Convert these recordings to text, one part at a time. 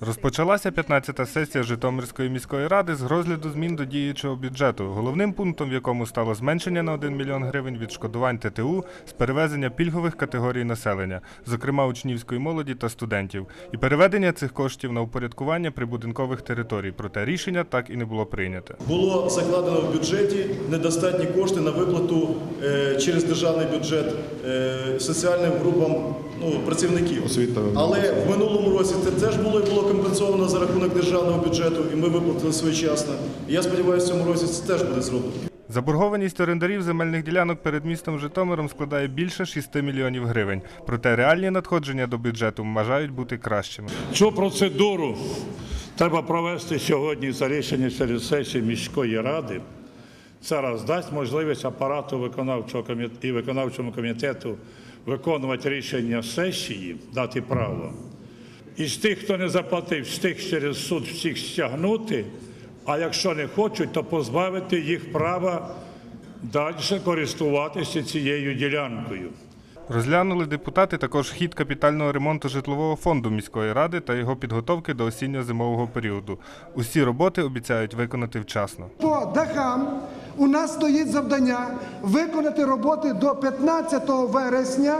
Розпочалася 15-та сесія Житомирської міської ради з розгляду змін до діючого бюджету, головним пунктом в якому стало зменшення на 1 мільйон гривень відшкодувань ТТУ з перевезення пільгових категорій населення, зокрема учнівської молоді та студентів, і переведення цих коштів на упорядкування прибудинкових територій. Проте рішення так і не було прийнято. Було закладено в бюджеті недостатні кошти на виплату е, через державний бюджет е, соціальним групам ну, працівників. Освіта. Але в минулому році це теж було і було компенсовано за рахунок державного бюджету, і ми виплатили своєчасно. І я сподіваюся, в цьому році це теж буде зроблено. Заборгованість орендарів земельних ділянок перед містом Житомиром складає більше 6 мільйонів гривень. Проте реальні надходження до бюджету вважають бути кращими. Цю процедуру треба провести сьогодні за рішення через сесію міської ради. Це раз дасть можливість апарату виконавчого комітету і виконавчому комітету виконувати рішення сесії, дати право. І з тих, хто не заплатив, з тих через суд всіх стягнути, а якщо не хочуть, то позбавити їх права далі користуватися цією ділянкою. Розглянули депутати також хід капітального ремонту житлового фонду міської ради та його підготовки до осінньо-зимового періоду. Усі роботи обіцяють виконати вчасно. По дахам у нас стоїть завдання виконати роботи до 15 вересня.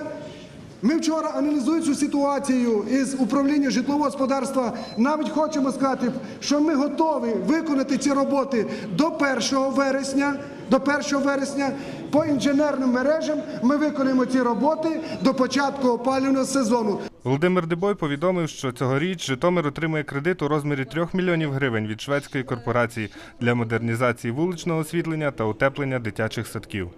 Ми вчора аналізуючи ситуацію із управління житлового господарства, навіть хочемо сказати, що ми готові виконати ці роботи до 1 вересня. До 1 вересня по інженерним мережам ми виконуємо ці роботи до початку опалювального сезону. Володимир Дебой повідомив, що цьогоріч Житомир отримує кредит у розмірі 3 мільйонів гривень від шведської корпорації для модернізації вуличного освітлення та утеплення дитячих садків.